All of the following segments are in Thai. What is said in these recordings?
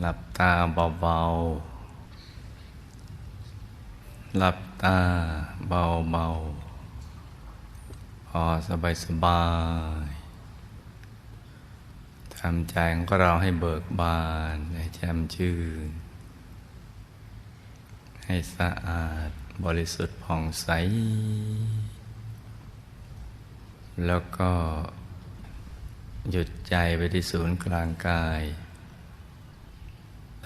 หลับตาเบาๆ หลับตาเบาๆ พอสบายสบายทำใจของเราให้เบิกบาน ให้แจ่มชื่น ให้สะอาดบริสุทธิ์ผ่องใส แล้วก็หยุดใจไปที่ศูนย์กลางกาย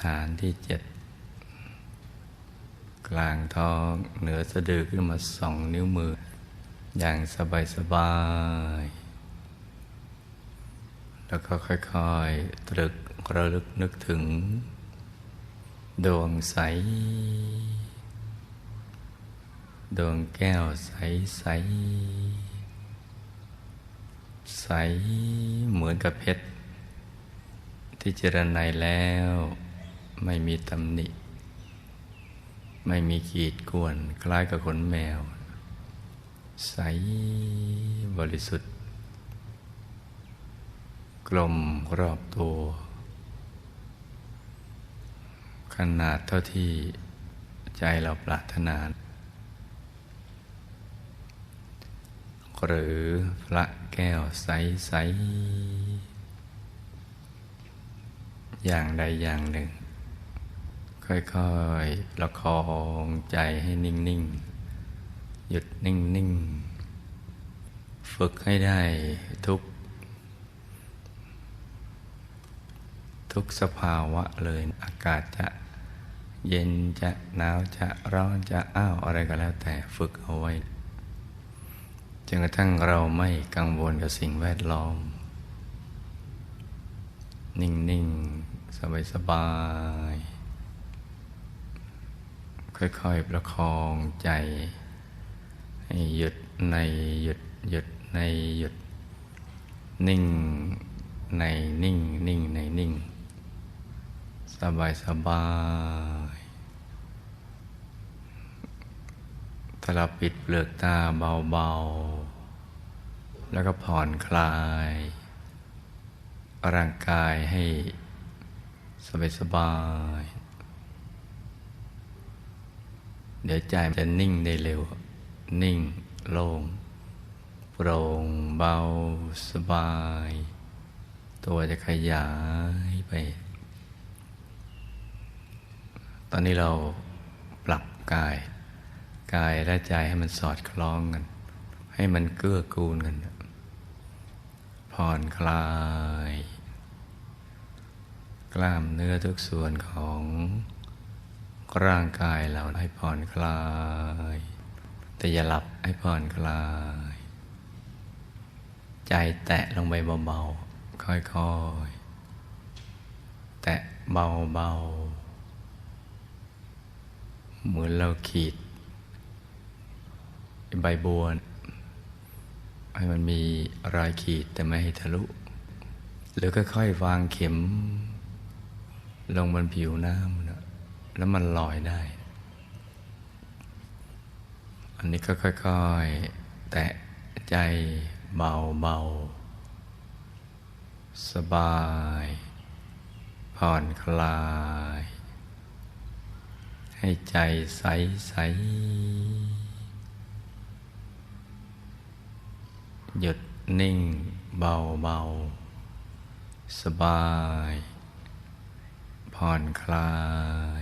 ฐานที่เจ็ดกลางท้องเหนือสะดือขึ้นมาสองนิ้วมือ อย่างสบายสบาย แล้วก็ค่อยๆ ตรึกระลึกนึกถึง ดวงใส ดวงแก้วใสใส ใสเหมือนกับเพชรที่เจรไนแล้ว ไม่มีตำหนิ ไม่มีขีดกวน คล้ายกับขนแมว ใสบริสุทธิ์ กลมรอบตัว ขนาดเท่าที่ใจเราปรารถนา หรือพระแก้วใสๆอย่างใดอย่างหนึ่ง ค่อยๆประคองใจให้นิ่ง ๆ หยุดนิ่ง ๆ ฝึกให้ได้ทุก ทุกสภาวะเลยอากาศจะเย็นจะหนาวจะร้อนจะอ้าวอะไรก็แล้วแต่ฝึกเอาไว้จนกระทั่งเราไม่กังวลกับสิ่งแวดล้อม นิ่ง ๆ สบาย ๆ ค่อยๆ ประคองใจ ให้หยุดในหยุดหยุดในหยุด นิ่งในนิ่งนิ่งในนิ่ง สบายสบายถ้าเราปิดเปลือกตาเบาๆ แล้วก็ผ่อนคลาย ร่างกายให้สบายสบาย เดี๋ยวใจจะนิ่งได้เร็ว นิ่งโล่งโปร่งเบาสบาย ตัวจะขยายไป ตอนนี้เราปรับกาย กายและใจให้มันสอดคล้องกัน ให้มันเกื้อกูลกัน ผ่อนคลาย กล้ามเนื้อทุกส่วนของ ร่างกายเราให้ผ่อนคลาย แต่อย่าหลับให้ผ่อนคลาย ใจแตะลงไปเบาๆ ค่อยๆ แตะเบาๆ เหมือนเราขีด ใบบัวให้มันมีรอยขีดแต่ไม่ให้ทะลุ หรือค่อยๆ วางเข็ม ลงบนผิวน้ำ แล้วมันลอยได้ อันนี้ก็ค่อยๆ แตะใจเบาๆ สบาย ผ่อนคลาย ให้ใจใสๆหยุดนิ่งเบาๆสบาย ผ่อนคลา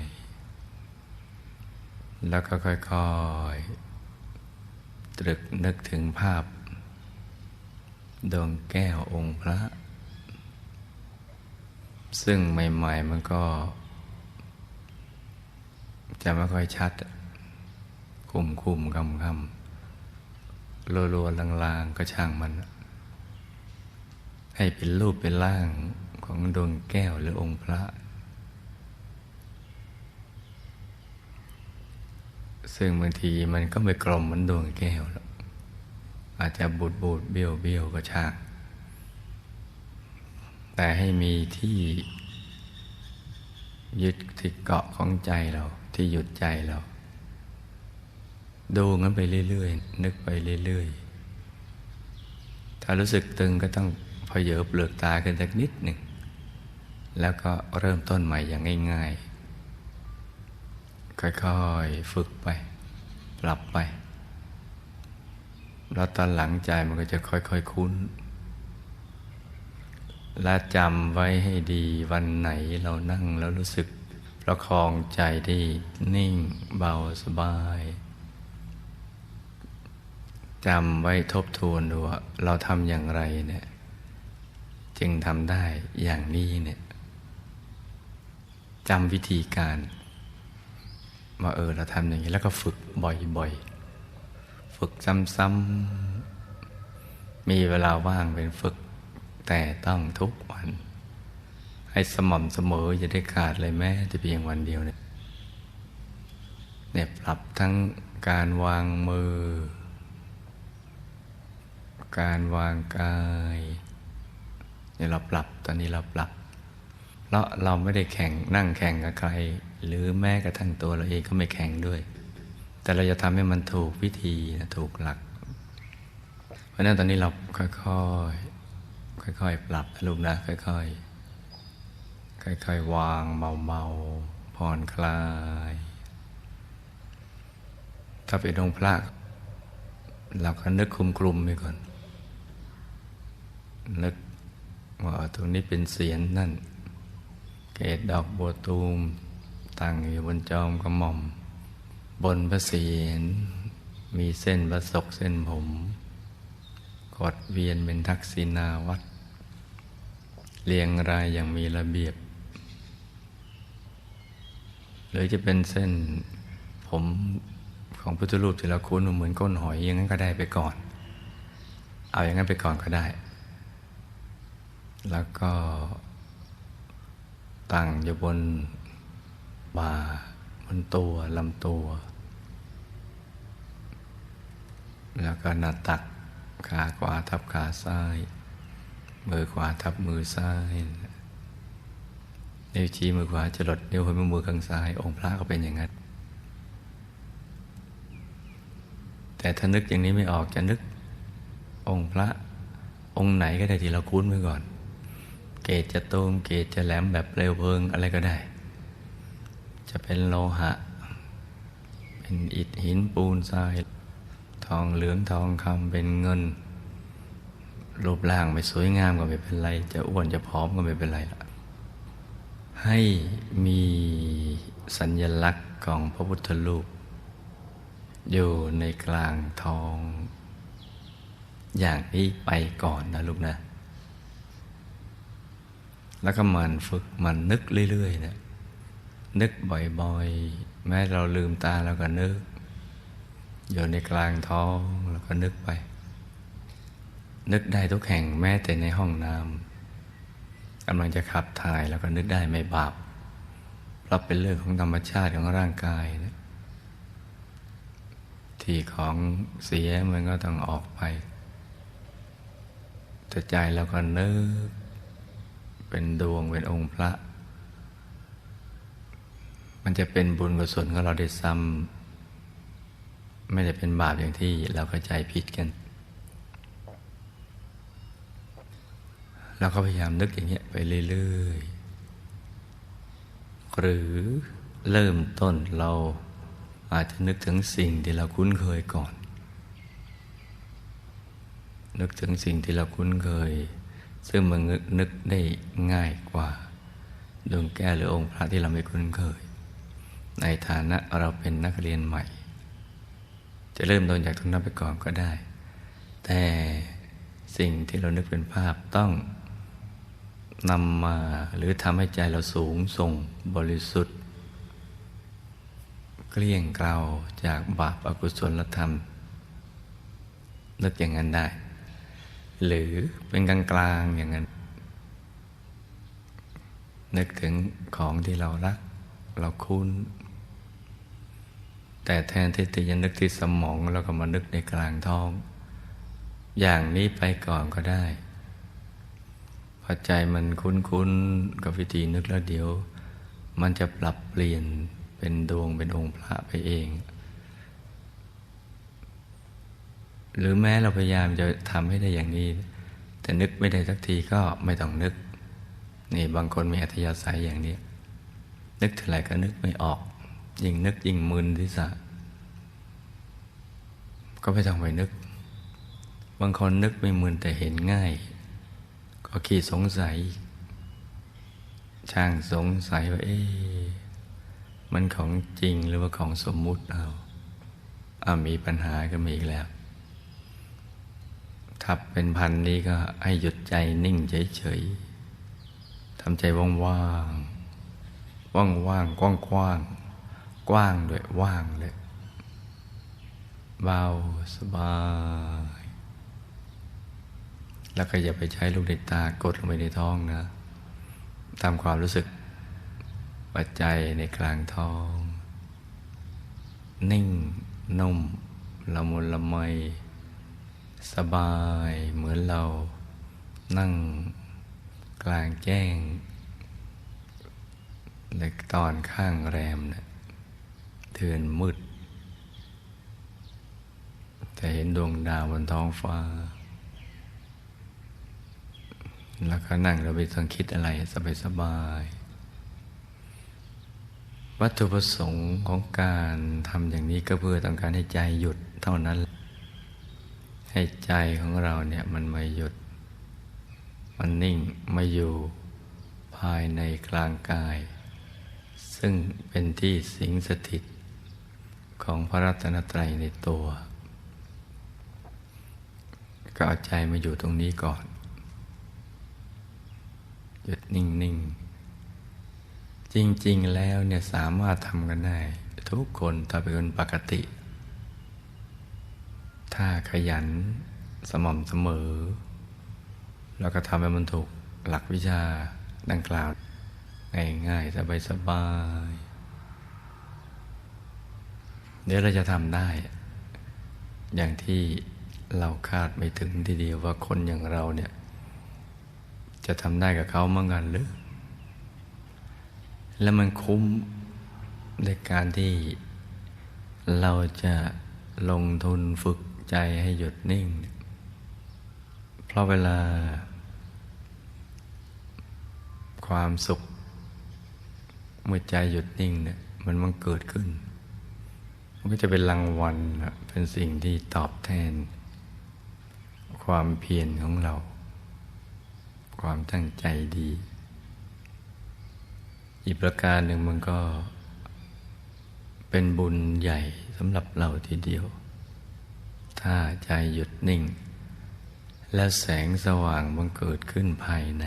ย แล้วก็ค่อยๆ ตรึกนึกถึงภาพ ดวงแก้วองค์พระ ซึ่งใหม่ ๆ มันก็ จะไม่ค่อยชัด คุมคุมคำคำรัวรัวๆลางๆ ก็ช่างมัน ให้เป็นรูปเป็นร่างของดวงแก้วหรือองค์พระ ซึ่งบางทีมันก็ไม่กลมเหมือนดวงแก้วหรอกอาจจะบูดบูดเบี้ยวเบี้ยวก็ช่างแต่ให้มีที่ยึดที่เกาะของใจเราที่หยุดใจเรา ดูงั้นไปเรื่อยๆ นึกไปเรื่อยๆ ถ้ารู้สึกตึงก็ต้องพเยอเปลือกตาขึ้นสักนิดหนึ่ง แล้วก็เริ่มต้นใหม่อย่างง่ายๆ ค่อยๆฝึกไป ปรับไป แล้วตอนหลังใจมันก็จะค่อยๆคุ้น และจำไว้ให้ดีวันไหนเรานั่งแล้วรู้สึกประคองใจได้นิ่งเบาสบายจำไว้ทบทวนดูว่าเราทำอย่างไรเนี่ย จึงทำได้อย่างนี้เนี่ยจำวิธีการ ว่าเออเราทำอย่างนี้แล้วก็ฝึกบ่อยๆ ฝึกซ้ำๆ มีเวลาว่างเป็นฝึก แต่ต้องทุกวัน ให้สม่ำเสมออย่าได้ขาดเลยแม้แต่เพียงวันเดียวเนี่ยเนี่ยปรับทั้งการวางมือ การวางกายเนี่ยเราปรับตอนนี้เราปรับ เพราะเราไม่ได้แข่งนั่งแข่งกับใคร หรือแม้กระทั่งตัวเราเองก็ไม่แข่งด้วย แต่เราจะทำให้มันถูกวิธีนะถูกหลัก เพราะนั้นตอนนี้เราค่อยๆค่อยๆปรับลูกนะค่อยๆค่อยๆวางเบาๆผ่อนคลาย ถ้าเป็นองค์พระเราก็นึกคุมกลุ่มไปก่อน นึกว่าตรงนี้เป็นเสียนนั่น เกตดอกบัวตูมตั้งอยู่บนจอมกระหม่อม บนพระเศียรมีเส้นประศกเส้นผม กดเวียนเป็นทักษิณาวัดเรียงรายอย่างมีระเบียบ หรือจะเป็นเส้นผมของพุทธรูปที่เราคุ้นเหมือนก้นหอยอย่างนั้นก็ได้ไปก่อน เอาอย่างนั้นไปก่อนก็ได้ แล้วก็ ตั้งอยู่บนบ่าบนตัวลำตัว แล้วก็หน้าตักขาขวาทับขาซ้าย มือขวาทับมือซ้ายนิ้วชี้มือขวาจะหลดนิ้วหัวแม่มือข้างซ้าย องค์พระก็เป็นอย่างนั้นแต่ถ้านึกอย่างนี้ไม่ออกจะนึกองค์พระองค์ไหนก็ได้ที่เราคุ้นไว้ก่อน เกตจะตูมเกตจะแหลมแบบเปลวเพลิงอะไรก็ได้ จะเป็นโลหะ เป็นอิฐหินปูนทรายทองเหลืองทองคำเป็นเงิน รูปร่างไม่สวยงามก็ไม่เป็นไร จะอ้วนจะผอมก็ไม่เป็นไรละให้มีสัญญลักษณ์ของพระพุทธรูป อยู่ในกลางทอง อย่างนี้ไปก่อนนะลูกนะ แล้วก็มันฝึกมันนึกเรื่อยๆนะนึกบ่อยๆ แม้เราลืมตาแล้วก็นึก อยู่ในกลางท้องแล้วก็นึกไป นึกได้ทุกแห่งแม้แต่ในห้องน้ำกำลังจะขับถ่ายแล้วก็นึกได้ไม่บาปเพราะเป็นเรื่องของธรรมชาติของร่างกายนะที่ของเสียมันก็ต้องออกไปแต่ใจเราก็นึก เป็นดวงเป็นองค์พระ มันจะเป็นบุญกุศลของเราได้ซ้ำไม่ได้เป็นบาปอย่างที่เราเข้าใจผิดกันเราก็พยายามนึกอย่างเงี้ยไปเรื่อยๆหรือเริ่มต้นเราอาจจะนึกถึงสิ่งที่เราคุ้นเคยก่อน นึกถึงสิ่งที่เราคุ้นเคย ซึ่งมันนึกได้ง่ายกว่าดวงแก้วหรือองค์พระที่เราไม่คุ้นเคย ในฐานะเราเป็นนักเรียนใหม่ จะเริ่มต้นจากตรงนั้นไปก่อนก็ได้ แต่สิ่งที่เรานึกเป็นภาพต้องนำมาหรือทำให้ใจเราสูงส่งบริสุทธิ์ เกลี้ยงเกลาจากบาปอกุศลธรรมนึกอย่างนั้นได้ หรือเป็นกลางกลางอย่างนั้น นึกถึงของที่เรารัก เราคุ้น แต่แทนที่จะนึกที่สมองเราก็มานึกในกลางท้อง อย่างนี้ไปก่อนก็ได้พอใจมันคุ้นๆกับวิธีนึกแล้วเดี๋ยว มันจะปรับเปลี่ยนเป็นดวงเป็นองค์พระไปเอง หรือแม้เราพยายามจะทำให้ได้อย่างนี้ แต่นึกไม่ได้สักทีก็ไม่ต้องนึก นี่บางคนมีอัธยาศัยอย่างนี้ นึกเท่าไหร่ก็นึกไม่ออก ยิ่งนึกยิ่งมึนที่สะก็ไม่ต้องไปนึก บางคนนึกไม่มึนแต่เห็นง่าย ก็ขี้สงสัย ช่างสงสัยว่าเอ๊ะมันของจริงหรือว่าของสมมุติเอาอามีปัญหาก็มีอีกแล้ว ถ้าเป็นพันนี้ก็ให้หยุดใจนิ่งเฉยๆทำใจว่างๆ ว่างๆ กว้างๆกว้างด้วยว่างเลยเบาสบาย แล้วก็อย่าไปใช้ลูกในตากดลงไปในท้องนะทำความรู้สึกปัจจัยในกลางท้อง นิ่งนุ่มละมุนละไม สบายเหมือนเรานั่งกลางแจ้งในตอนข้างแรมเนะี่ยเทือนมืด แต่เห็นดวงดาวบนท้องฟ้า แล้วก็นั่งเราไปต้องคิดอะไรสบายสบาย วัตถุประสงค์ของการทำอย่างนี้ก็เพื่อต้องการให้ใจหยุดเท่านั้น ให้ใจของเราเนี่ยมันไม่หยุด มันนิ่งม่อยู่ภายในกลางกาย ซึ่งเป็นที่สิงสถิต ของพระรัตนตรัยในตัว ก็เอาใจมาอยู่ตรงนี้ก่อน หยุดนิ่งๆจริง ๆ แล้วเนี่ยสามารถทำกันได้ ทุกคนถ้าเป็นคนปกติ ถ้าขยันสม่ำเสมอ แล้วก็ทำให้มันถูกหลักวิชาดังกล่าว ง่ายๆ สบายๆเดี๋ยวเราจะทำได้ อย่างที่เราคาดไม่ถึงทีเดียวว่าคนอย่างเราเนี่ย จะทำได้กับเขาเมื่อกันหรือ แล้วมันคุ้มในการที่เราจะลงทุนฝึก ใจให้หยุดนิ่ง เพราะเวลา ความสุข เมื่อใจหยุดนิ่งเนี่ยมันมันเกิดขึ้น มันก็จะเป็นรางวัลเป็นสิ่งที่ตอบแทน ความเพียรของเรา ความตั้งใจดี อีกประการหนึ่งมันก็เป็นบุญใหญ่สำหรับเราทีเดียว ถ้าใจหยุดนิ่ง และแสงสว่างมันเกิดขึ้นภายใน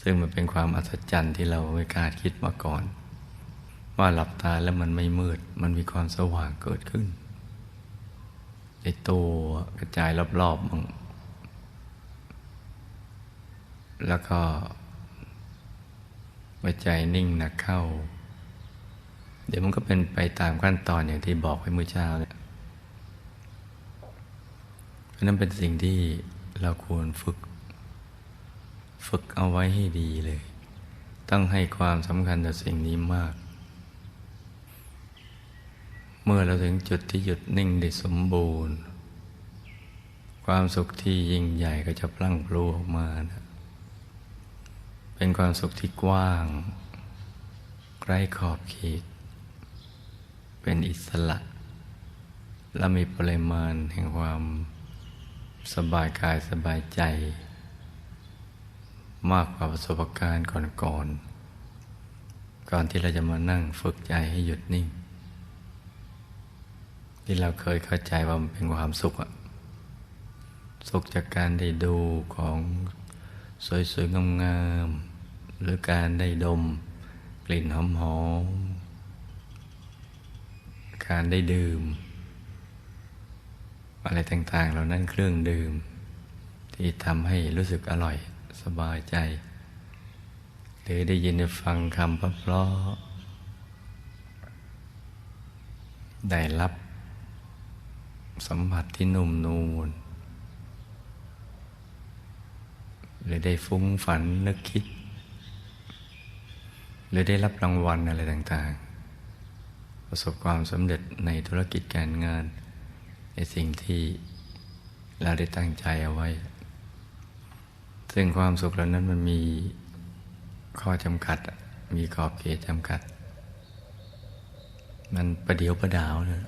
ซึ่งมันเป็นความอัศจรรย์ที่เราไม่คาดคิดมาก่อน ว่าหลับตาแล้วมันไม่มืด มันมีความสว่างเกิดขึ้นในตัวกระจายรอบๆมั่งแล้วก็หัวใจนิ่งนักเข้า เดี๋ยวมันก็เป็นไปตามขั้นตอนอย่างที่บอกไปเมื่อเช้าเนี่ย ราะนั้นเป็นสิ่งที่เราควรฝึก ฝึกเอาไว้ให้ดีเลย ต้องให้ความสำคัญต่อสิ่งนี้มาก เมื่อเราถึงจุดที่หยุดนิ่งได้สมบูรณ์ ความสุขที่ยิ่งใหญ่ก็จะพลั่งพลูออกมานะเป็นความสุขที่กว้างไร้ขอบเขต เป็นอิสระ และมีปริมาณแห่งความ สบายกายสบายใจ มากกว่าประสบการณ์ก่อนๆกก่อนที่เราจะมานั่งฝึกใจให้หยุดนิ่ง ที่เราเคยเข้าใจว่ามันเป็นความสุขอะสุขจากการได้ดูของสวยๆงามๆหรือการได้ดม กลิ่นหอมๆการได้ดื่ม อะไรต่างๆ เหล่านั้นเครื่องดื่ม ที่ทำให้รู้สึกอร่อยสบายใจ หรือได้ยินได้ฟังคำเพราะได้รับสัมผัสที่นุ่มนูนหรือได้ฟุ้งฝันนึกคิด หรือได้รับรางวัลอะไรต่างๆ ประสบความสำเร็จในธุรกิจการงาน ในสิ่งที่เราได้ตั้งใจเอาไว้ ซึ่งความสุขเหล่านั้นมันมีข้อจำกัด มีขอบเขตจำกัด มันประเดียวประดาวเนะ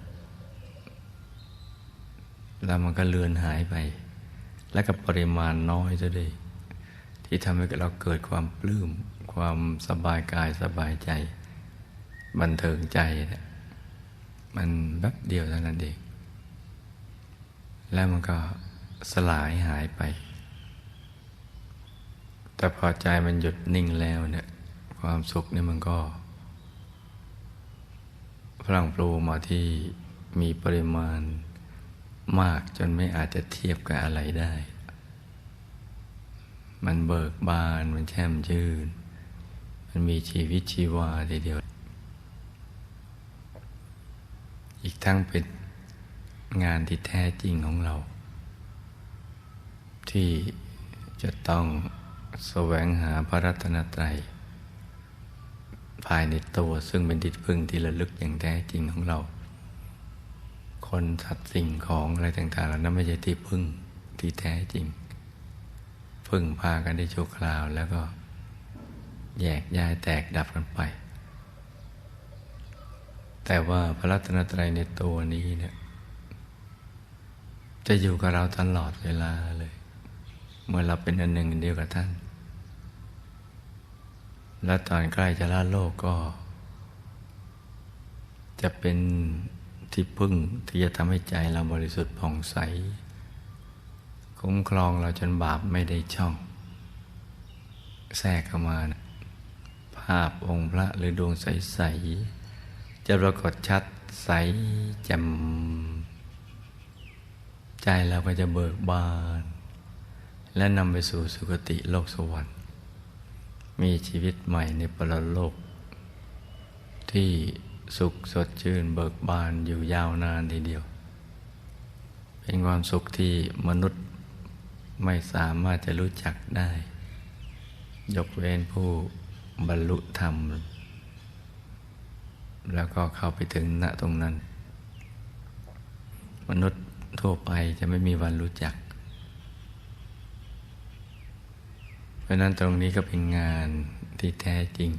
แล้วมันก็เลือนหายไป และกับปริมาณน้อยจะได้ที่ทำให้เราเกิดความปลื้ม ความสบายกายสบายใจ บันเทิงใจนี่ยมันแป๊บเดียวเท่านั้นเอง แล้วมันก็สลายหายไป แต่พอใจมันหยุดนิ่งแล้วเนี่ย ความสุขเนี่ยมันก็พลังปลูมาที่มีปริมาณมากจนไม่อาจจะเทียบกับอะไรได้ มันเบิกบาน มันแช่มชื่น มันมีชีวิตชีวาทีเดียว อีกทั้งเป็น งานที่แท้จริงของเรา ที่จะต้องแสวงหาพระรัตนตรัย ภายในตัวซึ่งเป็นที่พึ่งที่ระลึกอย่างแท้จริงของเรา คนสัตว์สิ่งของอะไรต่างๆเหล่านั้นไม่ใช่ที่พึ่งที่แท้จริง พึ่งพากันได้ชั่วคราวแล้วก็แยกย้ายแตกดับกันไป แต่ว่าพระรัตนตรัยในตัวนี้เนี่ย จะอยู่กับเราตลอดเวลาเลย เมื่อเราเป็นอันหนึ่งอันเดียวกับท่าน และตอนใกล้จะละโลกก็ จะเป็นที่พึ่งที่จะทำให้ใจเราบริสุทธิ์ผ่องใส คุ้มครองเราจนบาปไม่ได้ช่อง แทรกเข้ามานะภาพองค์พระหรือดวงใส ๆ จะปรากฏชัดใสแจ่ม ใจเราก็จะเบิกบาน และนำไปสู่สุคติโลกสวรรค์ มีชีวิตใหม่ในปรโลก ที่สุขสดชื่นเบิกบานอยู่ยาวนานทีเดียว เป็นความสุขที่มนุษย์ไม่สามารถจะรู้จักได้ ยกเว้นผู้บรรลุธรรม แล้วก็เข้าไปถึงณตรงนั้น มนุษย์ ทั่วไปจะไม่มีวันรู้จัก เพราะนั้นตรงนี้ก็เป็นงานที่แท้จริง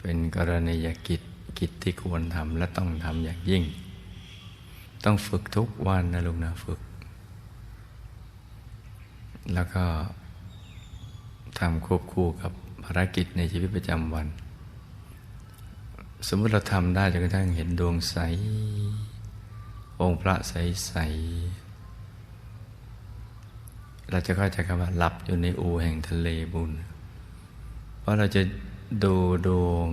เป็นกรณียกิจกิจที่ควรทำและต้องทำอย่างยิ่ง ต้องฝึกทุกวันนะลูกนะฝึก แล้วก็ทำควบคู่กับภารกิจในชีวิตประจำวัน สมมติเราทำได้จนกระทั่งเห็นดวงใส องค์พระใสใสเราจะเข้าใจคำว่าหลับอยู่ในอูแห่งทะเลบุญ เพราะเราจะดูดวง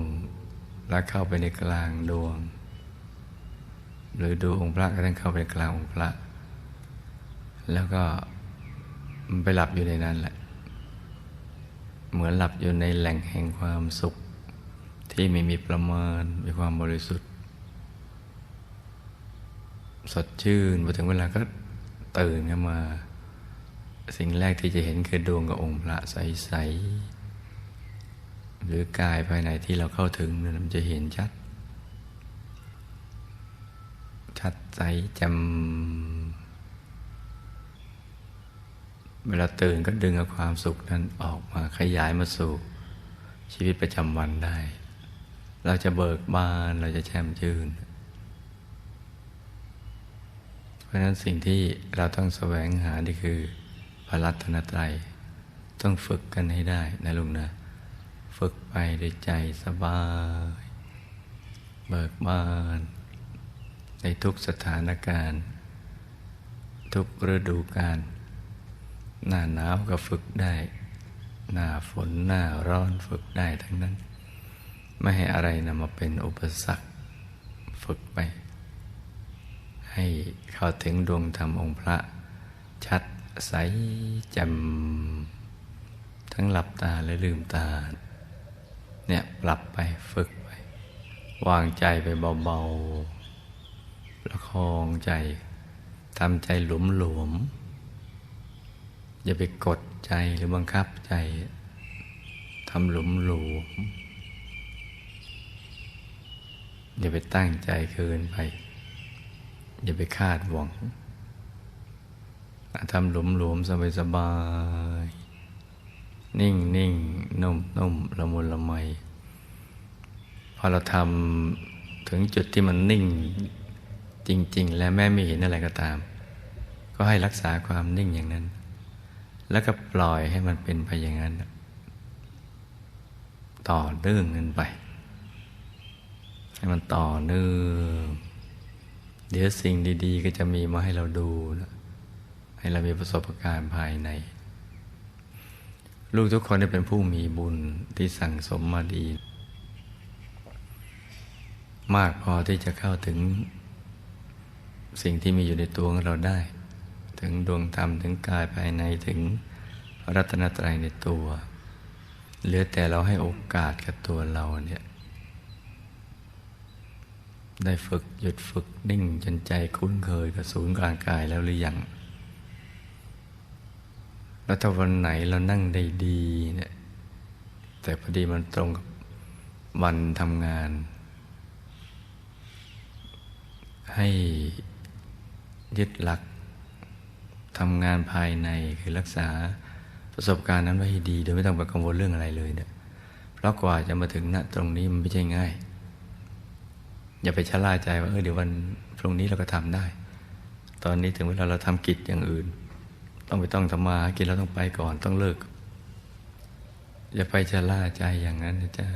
แล้วเข้าไปในกลางดวง หรือดูองค์พระก็ต้องเข้าไปกลางองค์พระ แล้วก็ไปหลับอยู่ในนั้นแหละ เหมือนหลับอยู่ในแหล่งแห่งความสุข ที่ไม่มีประมาณมีความบริสุทธิ์ สดชื่นพอถึงเวลาก็ตื่นขึ้นมา สิ่งแรกที่จะเห็นคือดวงกับองค์พระใสๆหรือกายภายในที่เราเข้าถึงนั้นมันจะเห็นชัด ชัดใสจำเวลาตื่นก็ดึงเอาความสุขนั้นออกมาขยายมาสู่ชีวิตประจำวันได้ เราจะเบิกบานเราจะแช่มชื่น เพ ราะฉะนั้นสิ่งที่เราต้องแสวงหานี่คือพระรัตนตรัย ต้องฝึกกันให้ได้นะลุงนะ ฝึกไปด้วยใจสบาย เบิกบาน ในทุกสถานการณ์ ทุกฤดูกาลหน้าหนาวก็ฝึกได้ หน้าฝนหน้าร้อนฝึกได้ทั้งนั้น ไม่ให้อะไรนำมาเป็นอุปสรรค ฝึกไป ให้เข้าถึงดวงธรรมองค์พระ ชัดใสจ่มทั้งหลับตาและลืมตา เนี่ยปรับไปฝึกไป วางใจไปเบาๆ ประคองใจทำใจหลวมๆ อย่าไปกดใจหรือบังคับใจทำหลุมหลวมอย่าไปตั้งใจเกินไป อย่าไปคาดหวังทำหลุมหลวมสบายสบายนิ่งนิ่งนุ่มนุ่มละมุนละไมพอเราทำถึงจุดที่มันนิ่งจริง ๆ และแม่ไม่เห็นอะไรก็ตาม ก็ให้รักษาความนิ่งอย่างนั้น แล้วก็ปล่อยให้มันเป็นไปอย่างนั้น ต่อเนื่องกันไป ให้มันต่อเนื่อง เดี๋ยวสิ่งดี ๆ ก็จะมีมาให้เราดูนะให้เรามีประสบการณ์ภายใน ลูกทุกคนได้เป็นผู้มีบุญที่สั่งสมมาดี มากพอที่จะเข้าถึงสิ่งที่มีอยู่ในตัวของเราได้ ถึงดวงธรรมถึงกายภายในถึงรัตนตรัยในตัว เหลือแต่เราให้โอกาสกับตัวเราเนี่ย ได้ฝึกหยุดฝึกนิ่งจนใจคุ้นเคยกับศูนย์กลางกายแล้วหรือยัง แล้วถ้าวันไหนเรานั่งได้ดีเนี่ย แต่พอดีมันตรงกับวันทำงาน ให้ยึดหลักทำงานภายในคือรักษาประสบการณ์นั้นไว้ให้ดี โดยไม่ต้องไปกังวลเรื่องอะไรเลยเนี่ย เพราะกว่าจะมาถึงณตรงนี้มันไม่ใช่ง่าย อย่าไปชะล่าใจว่าเออเดี๋ยววันพรุ่งนี้เราก็ทำได้ ตอนนี้ถึงเวลาเราทำกิจอย่างอื่น ต้องไปต้องทำมาหากินเราต้องไปก่อนต้องเลิก อย่าไปชะล่าใจอย่างนั้นนะจ๊ะ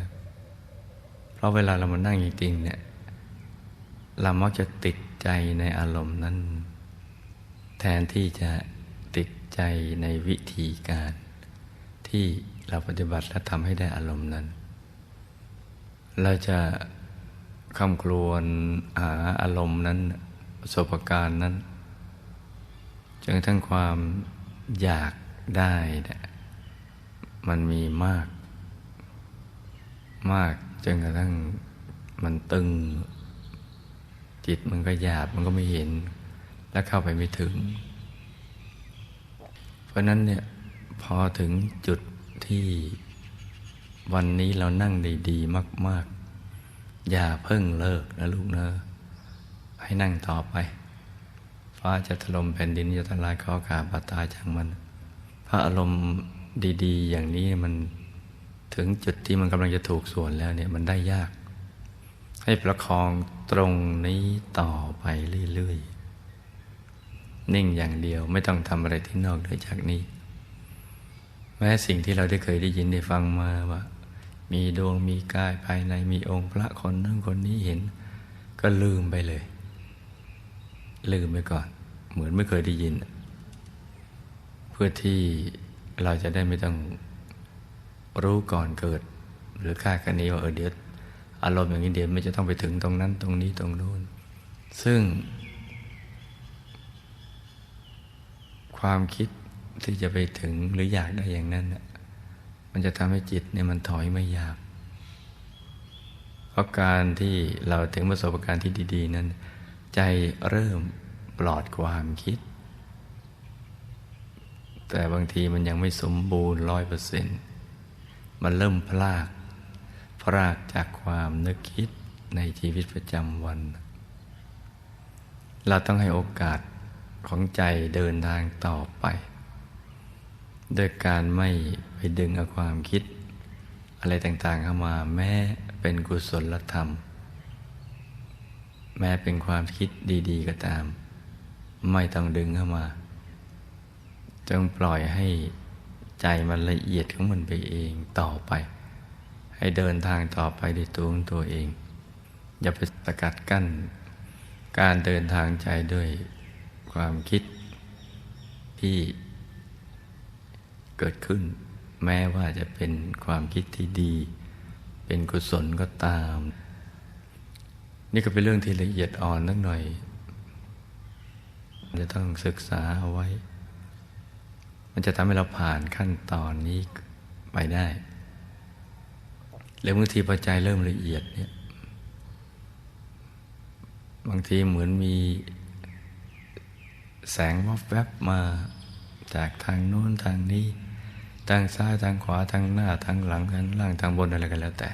เพราะเวลาเรามานั่งจริงๆเนี่ยเรามักจะติดใจในอารมณ์นั้น แทนที่จะติดใจในวิธีการ ที่เราปฏิบัติและทำให้ได้อารมณ์นั้น เราจะ คำครวญหาอารมณ์นั้นประสบการณ์นั้นจนกระทั่งความอยากได้เนี่ยมันมีมาก มากจนกระทั่งมันตึง จิตมันก็หยาบมันก็ไม่เห็น และเข้าไปไม่ถึง เพราะนั้นเนี่ยพอถึงจุดที่วันนี้เรานั่งด้ดีมาก ๆ อย่าเพิ่งเลิกนะลูกเนอะให้นั่งต่อไป ฟ้าจะถล่มแผ่นดินจะทลายข้อขาบาตายจังมัน พระอารมณ์ดีๆ อย่างนี้มันถึงจุดที่มันกำลังจะถูกส่วนแล้วเนี่ยมันได้ยาก ให้ประคองตรงนี้ต่อไปเรื่อยๆ นิ่งอย่างเดียวไม่ต้องทำอะไรที่นอกเหนือจากนี้ แม้สิ่งที่เราได้เคยได้ยินได้ฟังมาว่า มีดวงมีกายภายในมีองค์พระคนนั้นคนนี้เห็น ก็ลืมไปเลย ลืมไปก่อน เหมือนไม่เคยได้ยิน เพื่อที่เราจะได้ไม่ต้องรู้ก่อนเกิด หรือคาดคะเนว่าเออเดี๋ยวอารมณ์อย่างนี้เดี๋ยวไม่จะต้องไปถึงตรงนั้นตรงนี้ตรงโน้นซึ่ง ความคิดที่จะไปถึงหรืออยากได้อย่างนั้นน่ะ มันจะทำให้จิตเนี่ยมันถอยไม่ยาก เพราะการที่เราถึงประสบการณ์ที่ดี ๆ นั้น ใจเริ่มปลอดความคิด แต่บางทีมันยังไม่สมบูรณ์ร้อยเปอร์เซ็นต์มันเริ่มพลากพรากจากความนึกคิดในชีวิตประจำวัน เราต้องให้โอกาสของใจเดินทางต่อไป โดยการไม่ไปดึงเอาความคิด อะไรต่างๆเข้ามาแม้เป็นกุศลธรรม แม้เป็นความคิดดี ๆ ก็ตาม ไม่ต้องดึงเข้ามา จงปล่อยให้ใจมันละเอียดของมันไปเองต่อไป ให้เดินทางต่อไปด้วยตัวของตัวเอง อย่าไปสกัดกั้น การเดินทางใจด้วยความคิดที่ เกิดขึ้น แม้ว่าจะเป็นความคิดที่ดี เป็นกุศลก็ตาม นี่ก็เป็นเรื่องที่ละเอียดอ่อนนักหน่อย จะต้องศึกษาเอาไว้ มันจะทำให้เราผ่านขั้นตอนนี้ไปได้ แล้วบางทีพอใจเริ่มละเอียดเนี่ยบางทีเหมือนมีแสงวับแวบมาจากทางโน้นทางนี้ ทางซ้ายทางขวาทางหน้าทางหลังทางล่างทางบนอะไรกันแล้วแต่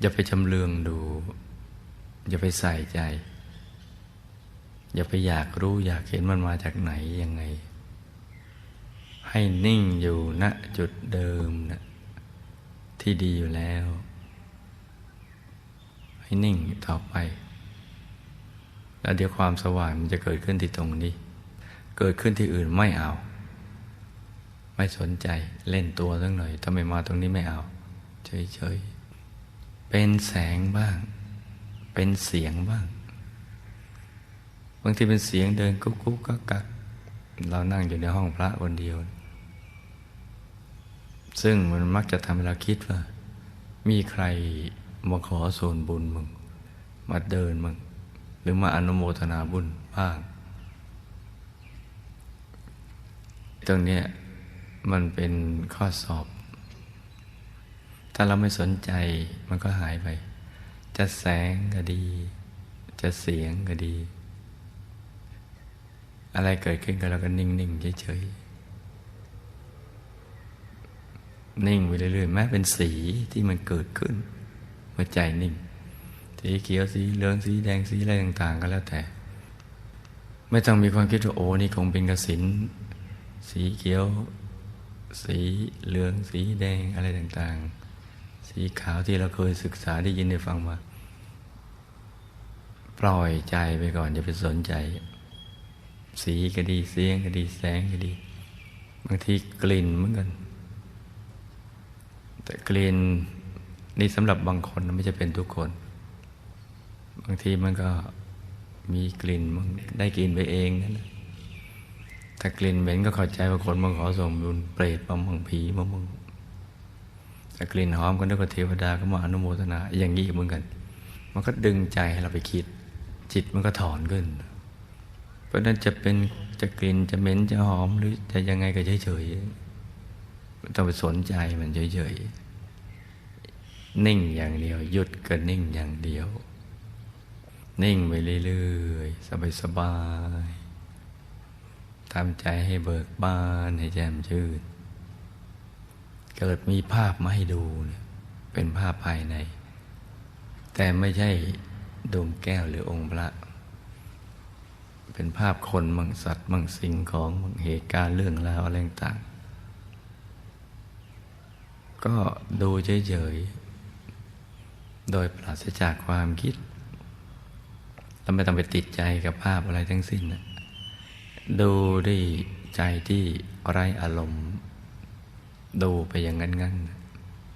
อย่าไปจำเลืองดู อย่าไปใส่ใจ อย่าไปอยากรู้อยากเห็นมันมาจากไหนยังไง ให้นิ่งอยู่ณจุดเดิมนะที่ดีอยู่แล้ว ให้นิ่งต่อไป แล้วเดี๋ยวความสว่างมันจะเกิดขึ้นที่ตรงนี้ เกิดขึ้นที่อื่นไม่เอา ไม่สนใจเล่นตัวสักหน่อยถ้าไม่มาตรงนี้ไม่เอา เฉยๆ เป็นแสงบ้าง เป็นเสียงบ้าง บางทีเป็นเสียงเดินกุ๊กกุ๊กกักกักเรานั่งอยู่ในห้องพระคนเดียว ซึ่งมันมักจะทำให้เราคิดว่า มีใครมาขอส่วนบุญมึง มาเดินมึง หรือมาอนุโมทนาบุญบ้าง ตรงเนี้ย มันเป็นข้อสอบ ถ้าเราไม่สนใจมันก็หายไป จะแสงก็ดี จะเสียงก็ดี อะไรเกิดขึ้นก็เราก็นิ่งๆเฉยๆนิ่งไปเรื่อยๆแม้เป็นสีที่มันเกิดขึ้นเมื่อใจนิ่ง สีเขียวสีเหลืองสีแดงสีอะไรต่าง ๆ ก็แล้วแต่ ไม่ต้องมีความคิดว่าโอ้นี่คงเป็นกระสินสีเขียว สีเหลืองสีแดงอะไรต่างๆ สีขาวที่เราเคยศึกษาได้ยินได้ฟังมา ปล่อยใจไปก่อนอย่าไปสนใจ สีก็ดีเสียงก็ดีแสงก็ดี บางทีกลิ่นเหมือนกัน แต่กลิ่นนี่สำหรับบางคนไม่จะเป็นทุกคน บางทีมันก็มีกลิ่นมันได้กลิ่นไปเองนั่นแหละ ถ้ากลิ่นเหม็นก็เข้าใจว่าคนมาขอส่งบุญเปรตมามังผีมามังแต่กลิ่นหอมก็นึกว่าเทวดาก็มาอนุโมทนา อย่างนี้เหมือนกัน มันก็ดึงใจให้เราไปคิด จิตมันก็ถอนขึ้น เพราะนั้นจะเป็นจะกลิ่นจะเหม็นจะหอมหรือจะยังไงก็เฉยๆไม่ต้องไปสนใจมันเฉยๆนิ่งอย่างเดียว หยุดก็นิ่งอย่างเดียว นิ่งไปเรื่อยๆสบายๆ ทำใจให้เบิกบานให้แจ่มชื่นเกิดมีภาพมาให้ดูเป็นภาพภายใน แต่ไม่ใช่ดวงแก้วหรือองค์พระ เป็นภาพคนมังสัตว์มังสิ่งของมังเหตุการณ์เรื่องราวอะไรต่างก็ดูเฉยๆ โดยปราศจากความคิดเราไม่ต้องไปติดใจกับภาพอะไรทั้งสิ้นนะ ดูด้วยใจที่ไร้อารมณ์ ดูไปอย่างงั้น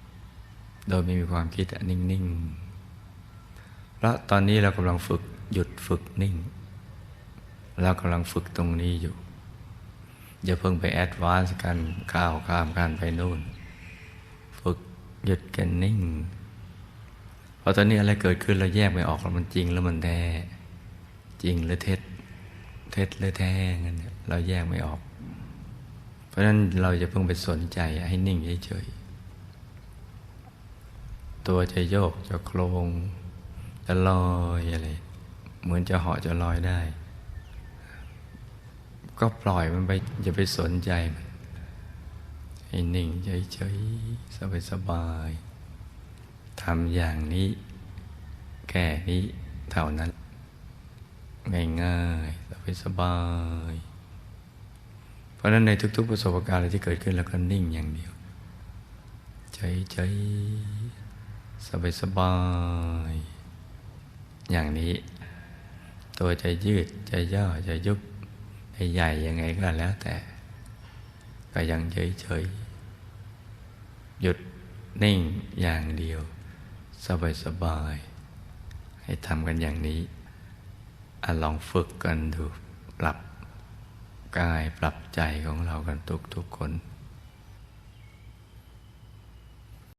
ๆ โดยไม่มีความคิดนิ่งๆ เพราะตอนนี้เรากำลังฝึกหยุดฝึกนิ่ง เรากำลังฝึกตรงนี้อยู่ อย่าเพิ่งไปแอดวานซ์กันก้าวข้ามการไปนู่น ฝึกหยุดกันนิ่งเพราะตอนนี้อะไรเกิดขึ้นเราแยกไม่ออกว่ามันจริงแล้วมันแท้จริงหรือเท็จ เท็จหรือแท้งเนี่ยเราแยกไม่ออก เพราะนั้นเราจะเพิ่งไปสนใจให้นิ่งเฉยๆตัวจะโยกจะโครงจะลอยอะไรเหมือนจะเหาะจะลอยได้ ก็ปล่อยมันไปอย่าไปสนใจมันให้นิ่งเฉยๆสบายๆทำอย่างนี้ แค่นี้เท่านั้น ง่ายๆสบายๆเพราะนั้นในทุก ๆ ประสบการณ์อะไรที่เกิดขึ้นแล้วก็นิ่งอย่างเดียวเฉยๆสบายๆอย่างนี้ ตัวจะยืดจะย่อจะยุบจะใหญ่ยังไงก็แล้วแต่ ก็ยังเฉยๆหยุดนิ่งอย่างเดียว สบายๆให้ทำกันอย่างนี้ อลองฝึกกันดู ปรับกายปรับใจของเรากันทุกๆคน